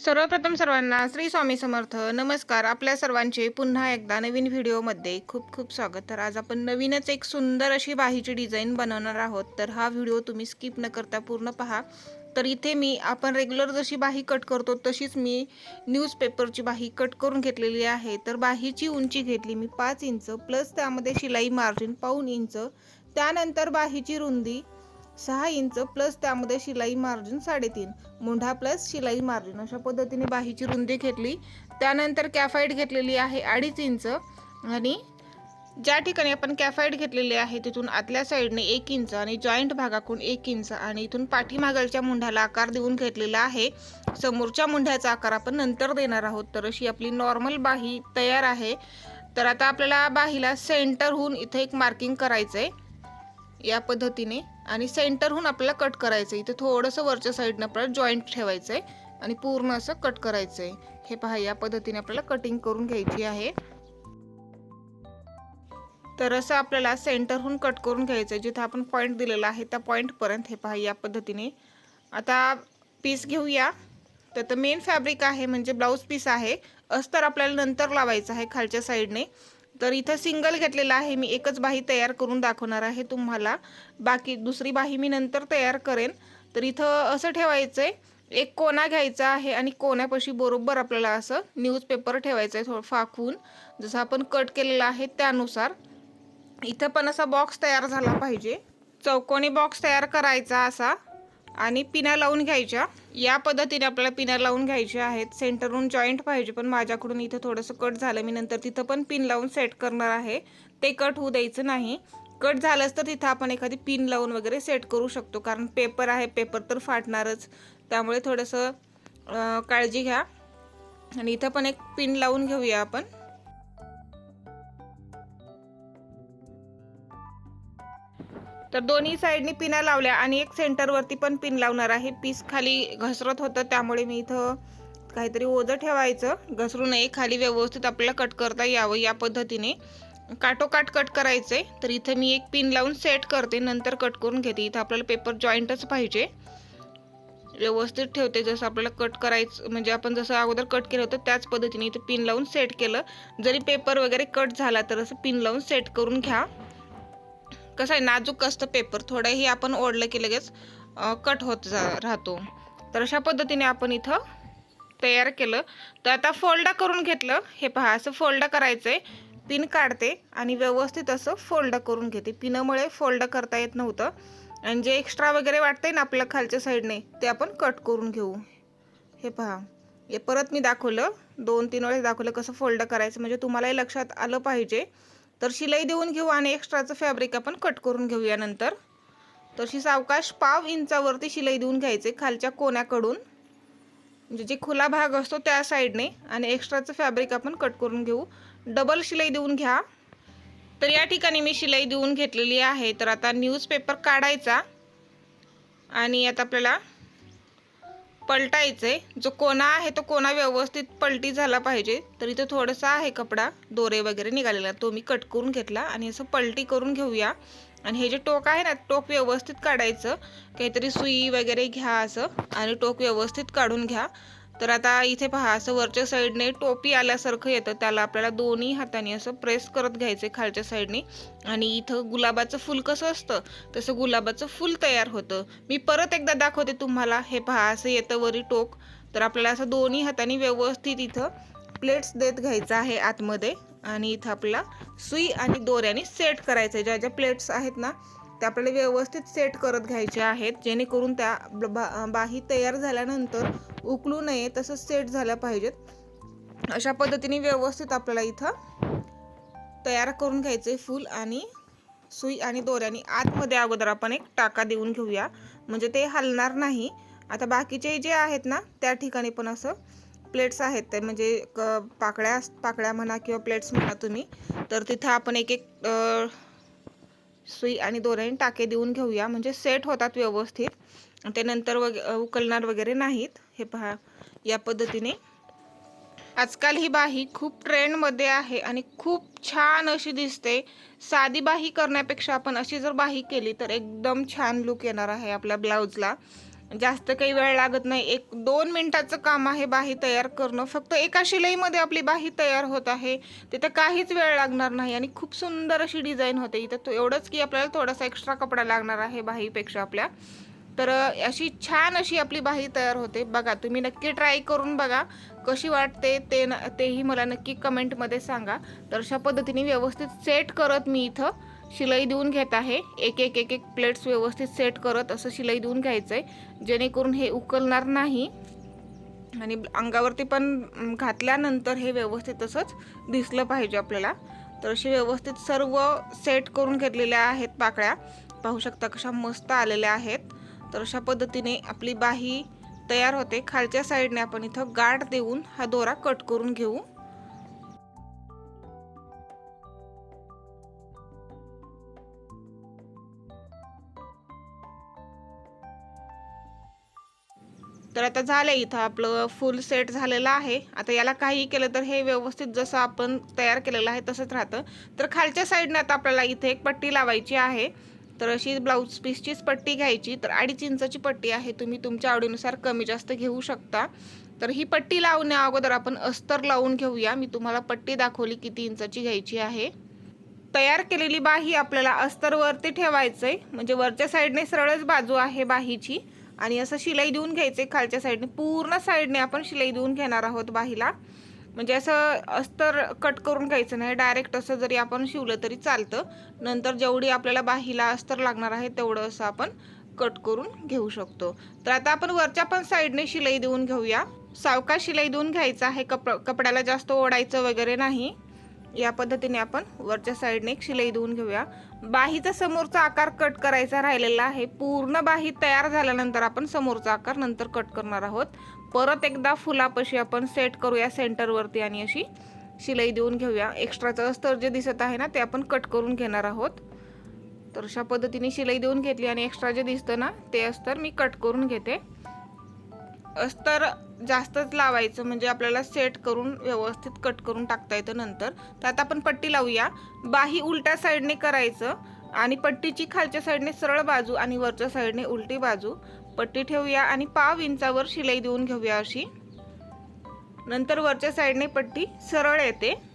सर्वप्रथम सर्वांना श्री स्वामी समर्थ नमस्कार. आपल्या सर्वांचे पुन्हा एकदा नवीन व्हिडिओमध्ये खूप खूप स्वागत. तर आज आपण नवीनच एक सुंदर अशी बाहीची डिझाईन बनवणार आहोत. तर हा व्हिडिओ तुम्ही स्किप न करता पूर्ण पहा. तर इथे मी आपण रेग्युलर जशी बाही कट करतो तशीच मी न्यूजपेपरची बाही कट करून घेतलेली आहे. तर बाहीची उंची घेतली मी पाच इंच प्लस त्यामध्ये शिलाई मार्जिन पाऊन इंच त्यानंतर बाहीची रुंदी सहा इंच प्लस त्यामध्ये शिलाई मार्जिन साडेतीन. मुंढा प्लस शिलाई मार्जिन. अशा पद्धतीने बाहीची रुंदी घेतली. त्यानंतर कॅफाईड घेतलेली आहे अडीच इंच. आणि ज्या ठिकाणी आपण कॅफाईड घेतलेली आहे तिथून आतल्या साईडने एक इंच आणि जॉईंट भागाकडून एक इंच आणि इथून पाठीमागलच्या मुंढ्याला आकार देऊन घेतलेला आहे. समोरच्या मुंढ्याचा आकार आपण नंतर देणार आहोत. तर अशी आपली नॉर्मल बाही तयार आहे. तर आता आपल्याला बाहीला सेंटरहून इथे एक मार्किंग करायचं आहे या पद्धतीने आणि सेंटरहून आपल्याला कट करायचं आहे इथे थोडंसं वरच्या साईडनं आपल्याला जॉईंट ठेवायचं आहे आणि पूर्ण असं कट करायचं आहे हे पहा या पद्धतीने आपल्याला कटिंग करून घ्यायची आहे. तर असं आपल्याला सेंटरहून कट करून घ्यायचं आहे जिथं आपण पॉईंट दिलेला आहे त्या पॉईंटपर्यंत हे पहा या पद्धतीने. आता पीस घेऊया. तर तर मेन फॅब्रिक आहे म्हणजे ब्लाऊज पीस आहे. अस्तर आपल्याला नंतर लावायचं आहे खालच्या साईडने. तर इथं सिंगल घेतलेला आहे. मी एकच बाही तयार करून दाखवणार आहे तुम्हाला. बाकी दुसरी बाही मी नंतर तयार करेन. तर इथं असं ठेवायचं आहे एक कोना घ्यायचा आहे आणि कोण्यापाशी बरोबर आपल्याला असं न्यूजपेपर ठेवायचं आहे थोडं फाकून. जसं आपण कट केलेलं आहे त्यानुसार. इथं पण असा बॉक्स तयार झाला पाहिजे. चौकोनी बॉक्स तयार करायचा असा. आणि पिना लावून घ्यायच्या. या पद्धतीने आपल्याला पिना लावून घ्यायच्या आहेत. सेंटरहून जॉईंट पाहिजे पण माझ्याकडून इथं थोडंसं कट झालं. मी नंतर तिथं पण पिन लावून सेट करणार आहे. ते कट होऊ द्यायचं नाही. कट झालंच तर तिथं आपण एखादी पिन लावून वगैरे सेट करू शकतो. कारण पेपर आहे पेपर तर फाटणारच. त्यामुळे थोडंसं काळजी घ्या. आणि इथं पण एक पिन लावून घेऊया आपण. तर दोन्ही साईडनी पिना लावल्या आणि एक सेंटरवरती पण पिन लावणार आहे. पीस खाली घसरत होतं त्यामुळे मी इथं काहीतरी ओझं ठेवायचं. घसरू नये खाली व्यवस्थित आपल्याला कट करता यावं या पद्धतीने. काटोकाट कट करायचे तर इथं मी एक पिन लावून सेट करते. नंतर कट करून घेते. इथं आपल्याला पेपर जॉईंटच पाहिजे. व्यवस्थित ठेवते जसं आपल्याला कट करायचं म्हणजे आपण जसं अगोदर कट केलं होतं त्याच पद्धतीने इथं पिन लावून सेट केलं. जरी पेपर वगैरे कट झाला तर असं पिन लावून सेट करून घ्या. कसं आहे नाजूक असतं पेपर थोडंही आपण ओढलं की लगेच कट होत जा राहतो. तर अशा पद्धतीने आपण इथं तयार केलं. तर आता फोल्डा करून घेतलं. हे पहा असं फोल्डा करायचं आहे पिन काढते आणि व्यवस्थित असं फोल्ड करून घेते. पिनामुळे फोल्ड करता येत नव्हतं. आणि जे एक्स्ट्रा वगैरे वाटतंय ना आपल्या खालच्या साईडने ते आपण कट करून घेऊ. हे पहा. हे परत मी दाखवलं. दोन तीन वेळेस दाखवलं कसं फोल्ड करायचं. म्हणजे तुम्हालाही लक्षात आलं पाहिजे. तर शिलाई देऊन घेऊ आणि एक्स्ट्राचं फॅब्रिक आपण कट करून घेऊया नंतर तशी सावकाश पाव इंचावरती शिलाई देऊन घ्यायचे खालच्या कोण्याकडून. म्हणजे जे खुला भाग असतो त्या साईडने आणि एक्स्ट्राचं फॅब्रिक आपण कट करून घेऊ. डबल शिलाई देऊन घ्या. तर या ठिकाणी मी शिलाई देऊन घेतलेली आहे. तर आता न्यूजपेपर काढायचा. आणि आता आपल्याला पलटायचं आहे जो कोणा आहे तो कोणा व्यवस्थित पलटी झाला पाहिजे. तर इथं थोडंसं आहे कपडा दोरे वगैरे निघालेला. तो मी कट करून घेतला आणि असं पलटी करून घेऊया. आणि हे जे टोक आहे ना टोक व्यवस्थित काढायचं. काहीतरी सुई वगैरे घ्या असं आणि टोक व्यवस्थित काढून घ्या. तर आता इथे पहा असं वरच्या साईडने टोपी आल्यासारखं येतं. त्याला आपल्याला दोन्ही हाताने असं प्रेस करत घ्यायचं खालच्या साईडने. आणि इथं गुलाबाचं फुल कसं असतं तसं गुलाबाचं फुल तयार होतं. मी परत एकदा दाखवते तुम्हाला. हे पहा असं येतं वरी टोक. तर आपल्याला असं दोन्ही हाताने व्यवस्थित इथं प्लेट्स देत घ्यायचं आहे आतमध्ये. आणि इथं आपला सुई आणि दोऱ्याने सेट करायचं आहे ज्या ज्या प्लेट्स आहेत ना त्या आपल्याला व्यवस्थित सेट करत घ्यायच्या आहेत. जेणेकरून त्या बा बाही तयार झाल्यानंतर उकलू नये तसंच सेट झाल्या पाहिजेत. अशा पद्धतीने व्यवस्थित आपल्याला इथं तयार करून घ्यायचे फूल आणि सुई आणि दोऱ्याने आतमध्ये अगोदर आपण एक टाका देऊन घेऊया. म्हणजे ते हलणार नाही. आता बाकीचे जे आहेत ना त्या ठिकाणी पण असं प्लेट्स आहेत. ते म्हणजे क पाकळ्या पाकळ्या म्हणा किंवा प्लेट्स म्हणा तुम्ही तर तिथं आपण एक एक सुई आणि दोऱ्याने टाके देऊन घेऊया. म्हणजे सेट होतात व्यवस्थित. ते नंतर वग उकलणार वगैरे नाहीत. हे पहा या पद्धतीने. आजकाल ही बाही खूप ट्रेंडमध्ये आहे आणि खूप छान अशी दिसते. साधी बाही करण्यापेक्षा आपण अशी जर बाही केली तर एकदम छान लुक येणार आहे आपल्या ब्लाऊजला जास्त काही वेळ लागत नाही. एक दोन मिनिटाचं काम आहे बाही तयार करणं. फक्त एका शिलाईमध्ये आपली बाही तयार होत आहे. तिथं काहीच वेळ लागणार नाही आणि खूप सुंदर अशी डिझाईन होते. इथं तो एवढंच की आपल्याला थोडासा एक्स्ट्रा कपडा लागणार आहे बाहीपेक्षा आपल्या. तर अशी छान अशी आपली बाही तयार होते. बघा तुम्ही नक्की ट्राय करून बघा. कशी वाटते ते न तेही मला नक्की कमेंटमध्ये सांगा. तर अशा पद्धतीने व्यवस्थित सेट करत मी इथं. शिलाई देऊन घेत आहे. एक एक एक एक प्लेट्स व्यवस्थित सेट करत असं शिलाई देऊन घ्यायचं आहे जेणेकरून हे उकलणार नाही. आणि अंगावरती पण घातल्यानंतर हे व्यवस्थित तसंच दिसलं पाहिजे आपल्याला. तर असे व्यवस्थित सर्व सेट करून घेतलेल्या आहेत पाकळ्या. पाहू शकता कशा मस्त आलेल्या आहेत. तर अशा पद्धतीने आपली बाही तयार होते. खालच्या साईडने आपण इथं गाठ देऊन हा दोरा कट करून घेऊ. तर आता झालं इथं आपलं फुल सेट झालेलं आहे. आता याला काही केलं तर हे व्यवस्थित जसं आपण तयार केलेलं आहे तसंच राहतं. तर खालच्या साईडने आता आपल्याला इथे एक पट्टी लावायची आहे. तर अशी ब्लाऊज पीसचीच पट्टी घ्यायची. तर अडीच इंचाची पट्टी आहे. तुम्ही तुमच्या आवडीनुसार कमी जास्त घेऊ शकता. तर ही पट्टी लावण्या अगोदर आपण अस्तर लावून घेऊया. मी तुम्हाला पट्टी दाखवली किती इंचाची घ्यायची आहे. तयार केलेली बाही आपल्याला अस्तरवरती ठेवायचं आहे म्हणजे वरच्या साईडने सरळच बाजू आहे बाहीची. आणि असं शिलाई देऊन घ्यायचे खालच्या साईडने पूर्ण साईडने आपण शिलाई देऊन घेणार आहोत बाहीला. म्हणजे असं अस्तर कट करून घ्यायचं नाही. डायरेक्ट असं जरी आपण शिवलं तरी चालतं. नंतर जेवढी आपल्याला बाहीला अस्तर लागणार आहे तेवढं असं आपण कट करून घेऊ शकतो. तर आता आपण वरच्या पण साईडने शिलाई देऊन घेऊया. सावका शिलाई देऊन घ्यायचा आहे. कप कपड्याला जास्त ओढायचं वगैरे नाही. या पद्धतीने आपण वरच्या साईडने एक शिलाई देऊन घेऊया. बाहीचा समोरचा आकार कट करायचा राहिलेला आहे. पूर्ण बाही तयार झाल्यानंतर आपण समोरचा आकार नंतर कट करणार आहोत. परत एकदा फुलापाशी आपण सेट करूया सेंटरवरती आणि अशी शिलाई देऊन घेऊया. एक्स्ट्राचं अस्तर जे दिसत आहे ना ते आपण कट करून घेणार आहोत. तर अशा पद्धतीने शिलाई देऊन घेतली आणि एक्स्ट्रा जे दिसतं ना ते अस्तर मी कट करून घेते. अस्तर जास्तच लावायचं म्हणजे आपल्याला सेट करून व्यवस्थित कट करून टाकता येतं नंतर. तर आता आपण पट्टी लावूया. बाही उलट्या साईडने करायचं आणि पट्टीची खालच्या साईडने सरळ बाजू आणि वरच्या साईडने उलटी बाजू. पट्टी ठेवूया आणि पाव इंचावर शिलाई देऊन घेऊया अशी. नंतर वरच्या साईडने पट्टी सरळ येते.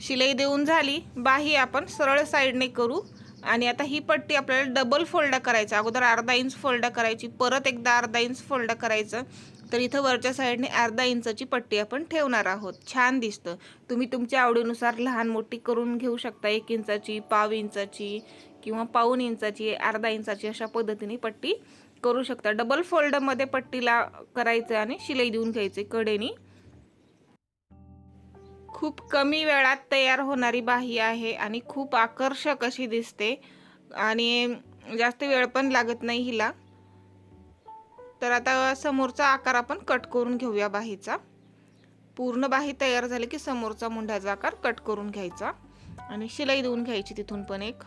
शिलाई देऊन झाली. बाही आपण सरळ साईडने करू. आणि आता ही पट्टी आपल्याला डबल फोल्ड करायचं. अगोदर अर्धा इंच फोल्ड करायची. परत एकदा अर्धा इंच फोल्ड करायचं. तर इथं वरच्या साईडने अर्धा इंचाची पट्टी आपण ठेवणार आहोत. छान दिसतं. तुम्ही तुमच्या आवडीनुसार लहान मोठी करून घेऊ शकता. एक इंचाची पाव इंचाची किंवा पाऊन इंचाची अर्धा इंचाची अशा पद्धतीने पट्टी करू शकता. डबल फोल्डमध्ये पट्टीला करायचं आणि शिलाई देऊन घ्यायचे. कडेनी खूप कमी वेळात तयार होणारी बाही आहे आणि खूप आकर्षक अशी दिसते. आणि जास्त वेळ पण लागत नाही हिला. तर आता समोरचा आकार आपण कट करून घेऊया बाहीचा. पूर्ण बाही तयार झाली की समोरचा मुंढ्याचा आकार कट करून घ्यायचा. आणि शिलाई देऊन घ्यायची तिथून पण एक.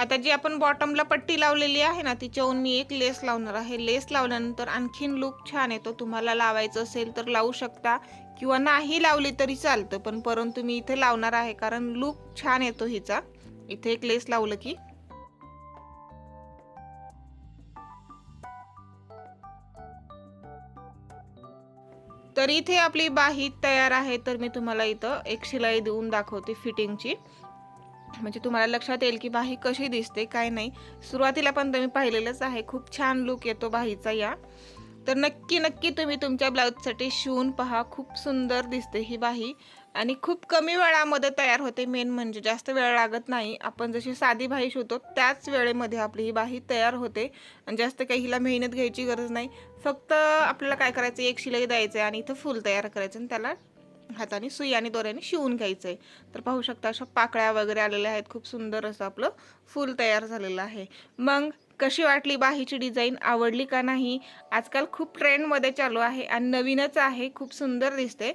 आता जी आपण बॉटमला पट्टी लावलेली आहे ना तिच्याहून मी एक लेस लावणार आहे. लेस लावल्यानंतर आणखीन लुक छान येतो. तुम्हाला लावायचं असेल तर लावू शकता किंवा नाही लावली तरी चालतं पण परंतु मी इथे लावणार आहे कारण लुक छान येतो हिचा. इथे एक लेस लावलं की. तर इथे आपली बाही तयार आहे तर मी तुम्हाला इथं एक शिलाई देऊन दाखवते फिटिंगची म्हणजे तुम्हाला लक्षात येईल की बाही कशी दिसते काय नाही. सुरुवातीला पण तुम्ही पाहिलेलंच आहे खूप छान लुक येतो बाहीचा या. तर नक्की नक्की तुम्ही तुमच्या ब्लाऊजसाठी शिवून पहा खूप सुंदर दिसते ही बाही. आणि खूप कमी वेळामध्ये तयार होते मेन म्हणजे जास्त वेळ लागत नाही. आपण जशी साधी बाही शिवतो त्याच वेळेमध्ये आपली ही बाही तयार होते. आणि जास्त काही हिला मेहनत घ्यायची गरज नाही. फक्त आपल्याला काय करायचं एक शिलाई द्यायचं आहे आणि इथं फुल तयार करायचं आणि त्याला हाताने सुई आणि दोऱ्याने शिवून घ्यायचं आहे तर पाहू शकता अशा पाकळ्या वगैरे आलेल्या आहेत. खूप सुंदर असं आपलं फूल तयार झालेलं आहे. मग कशी वाटली बाहीची डिझाईन? आवडली का नाही? आजकाल खूप ट्रेंडमध्ये चालू आहे आणि नवीनच आहे. खूप सुंदर दिसते.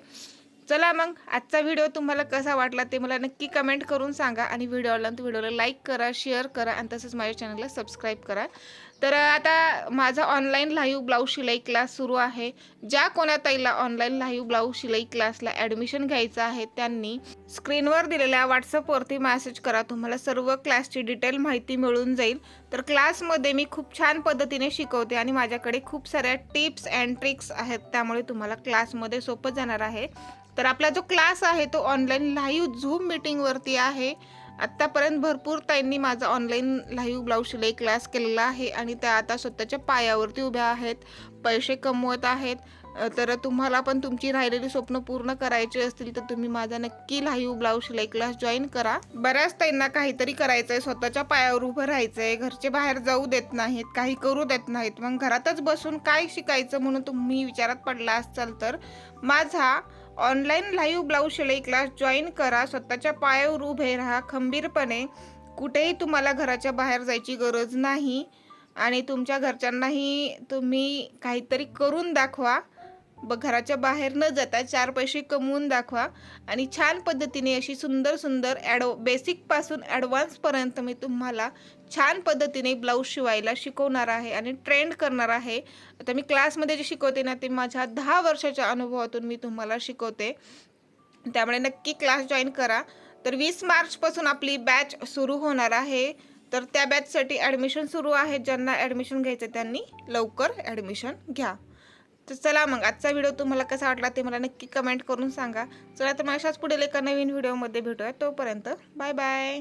चला मग आजचा व्हिडिओ तुम्हाला कसा वाटला ते मला नक्की कमेंट करून सांगा आणि व्हिडिओला व्हिडिओला लाईक करा शेअर करा आणि तसंच माझ्या चॅनलला सबस्क्राईब करा. तर आता माझा ऑनलाईन लाईव्ह ब्लाऊज शिलाई क्लास सुरू आहे. ज्या कोणा ताईला ऑनलाईन लाईव्ह ब्लाऊज शिलाई क्लासला ॲडमिशन घ्यायचं आहे त्यांनी स्क्रीनवर दिलेल्या व्हॉट्सअपवरती मॅसेज करा. तुम्हाला सर्व क्लासची डिटेल माहिती मिळून जाईल. तर क्लासमध्ये मी खूप छान पद्धतीने शिकवते आणि माझ्याकडे खूप साऱ्या टिप्स अँड ट्रिक्स आहेत. त्यामुळे तुम्हाला क्लासमध्ये सोपं जाणार आहे. तर आपला जो क्लास आहे तो ऑनलाईन लाईव्ह झूम मीटिंगवरती आहे. आत्तापर्यंत भरपूर ताईंनी माझा ऑनलाईन लाईव्ह ब्लाऊज शिलाई क्लास केलेला आहे आणि त्या आता स्वतःच्या पायावरती उभ्या आहेत पैसे कमवत आहेत. तर तुम्हाला पण तुमची राहिलेली स्वप्न पूर्ण करायची असतील तर तुम्ही माझा नक्की लाईव्ह ब्लाऊज शिलाई क्लास जॉईन करा. बऱ्याच ताईंना काहीतरी करायचं आहे स्वतःच्या पायावर उभं राहायचं आहे घरचे बाहेर जाऊ देत नाहीत काही करू देत नाहीत. मग घरातच बसून काय शिकायचं म्हणून तुम्ही विचारात पडला असाल तर माझा ऑनलाईन लाईव्ह ब्लाऊज शिलाई क्लास जॉईन करा. स्वतःच्या पायावर उभे राहा. खंबीरपणे कुठेही तुम्हाला घराच्या बाहेर जायची गरज नाही. आणि तुमच्या घरच्यांनाही तुम्ही काहीतरी करून दाखवा. ब घराच्या बाहेर न जाता चार पैसे कमवून दाखवा. आणि छान पद्धतीने अशी सुंदर सुंदर ॲडो बेसिकपासून ॲडव्हान्सपर्यंत मी तुम्हाला छान पद्धतीने ब्लाऊज शिवायला शिकवणार आहे आणि ट्रेंड करणार आहे. आता मी क्लासमध्ये जे शिकवते ना ते माझ्या दहा वर्षाच्या अनुभवातून मी तुम्हाला शिकवते. त्यामुळे नक्की क्लास जॉईन करा. तर वीस मार्चपासून आपली बॅच सुरू होणार आहे. तर त्या बॅचसाठी ॲडमिशन सुरू आहे. ज्यांना ॲडमिशन घ्यायचं त्यांनी लवकर ॲडमिशन घ्या. तर चला मग आजचा व्हिडिओ तुम्हाला कसा वाटला ते मला नक्की कमेंट करून सांगा. चला तर मग अशाच पुढील एका नवीन व्हिडिओमध्ये भेटूया. तोपर्यंत बाय बाय.